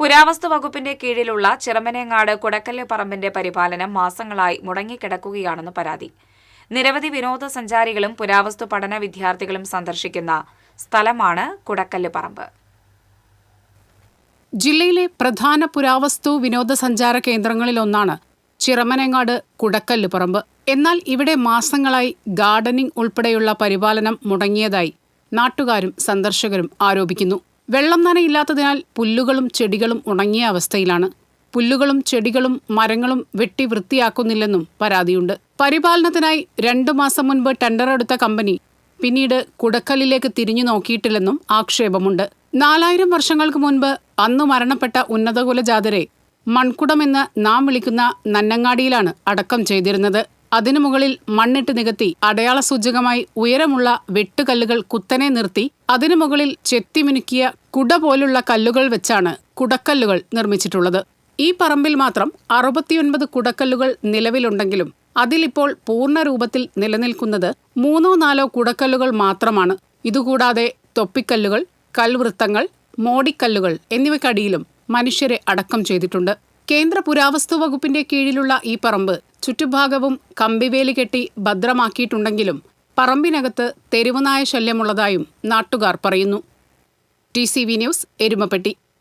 പുരാവസ്തു വകുപ്പിന്റെ കീഴിലുള്ള ചിറമനേങ്ങാട് കുടക്കല്ല് പറമ്പിന്റെ പരിപാലനം മാസങ്ങളായി മുടങ്ങിക്കിടക്കുകയാണെന്ന് പരാതി. നിരവധി വിനോദസഞ്ചാരികളും പുരാവസ്തു പഠന വിദ്യാർത്ഥികളും സന്ദർശിക്കുന്ന സ്ഥലമാണ് കുടക്കല്ല് പറമ്പ്. ജില്ലയിലെ പ്രധാന പുരാവസ്തു വിനോദസഞ്ചാര കേന്ദ്രങ്ങളിലൊന്നാണ് ചിറമനേങ്ങാട് കുടക്കല്ല് പറമ്പ്. എന്നാൽ ഇവിടെ മാസങ്ങളായി ഗാർഡനിംഗ് ഉൾപ്പെടെയുള്ള പരിപാലനം മുടങ്ങിയതായി നാട്ടുകാരും സന്ദർശകരും ആരോപിക്കുന്നു. വെള്ളം നനയില്ലാത്തതിനാൽ പുല്ലുകളും ചെടികളും ഉണങ്ങിയ അവസ്ഥയിലാണ്. പുല്ലുകളും ചെടികളും മരങ്ങളും വെട്ടി വൃത്തിയാക്കുന്നില്ലെന്നും പരാതിയുണ്ട്. പരിപാലനത്തിനായി രണ്ടു മാസം മുൻപ് ടെൻഡർ എടുത്ത കമ്പനി പിന്നീട് കുടക്കലിലേക്ക് തിരിഞ്ഞു നോക്കിയിട്ടില്ലെന്നും ആക്ഷേപമുണ്ട്. നാലായിരം വർഷങ്ങൾക്ക് മുൻപ് അന്ന് മരണപ്പെട്ട ഉന്നതകുല ജാതരെ മൺകുടമെന്ന് നാം വിളിക്കുന്ന നന്നങ്ങാടിയിലാണ് അടക്കം ചെയ്തിരുന്നത്. അതിനു മുകളിൽ മണ്ണിട്ട് നികത്തി അടയാള സൂചകമായി ഉയരമുള്ള വെട്ടുകല്ലുകൾ കുത്തനെ നിർത്തി. അതിനു മുകളിൽ ചെത്തിമിനുക്കിയ കുട പോലുള്ള കല്ലുകൾ വെച്ചാണ് കുടക്കല്ലുകൾ നിർമ്മിച്ചിട്ടുള്ളത്. ഈ പറമ്പിൽ മാത്രം അറുപത്തിയൊൻപത് കുടക്കല്ലുകൾ നിലവിലുണ്ടെങ്കിലും അതിലിപ്പോൾ പൂർണ രൂപത്തിൽ നിലനിൽക്കുന്നത് മൂന്നോ നാലോ കുടക്കല്ലുകൾ മാത്രമാണ്. ഇതുകൂടാതെ തൊപ്പിക്കല്ലുകൾ കൽവൃത്തങ്ങൾ മോടിക്കല്ലുകൾ എന്നിവയ്ക്കടിയിലും മനുഷ്യരെ അടക്കം ചെയ്തിട്ടുണ്ട്. കേന്ദ്ര പുരാവസ്തു വകുപ്പിന്റെ കീഴിലുള്ള ഈ പറമ്പ് ചുറ്റുഭാഗവും കമ്പിവേലി കെട്ടി ഭദ്രമാക്കിയിട്ടുണ്ടെങ്കിലും പറമ്പിനകത്ത് തെരുവുനായ ശല്യമുള്ളതായും നാട്ടുകാർ പറയുന്നു. T news Erumapetty.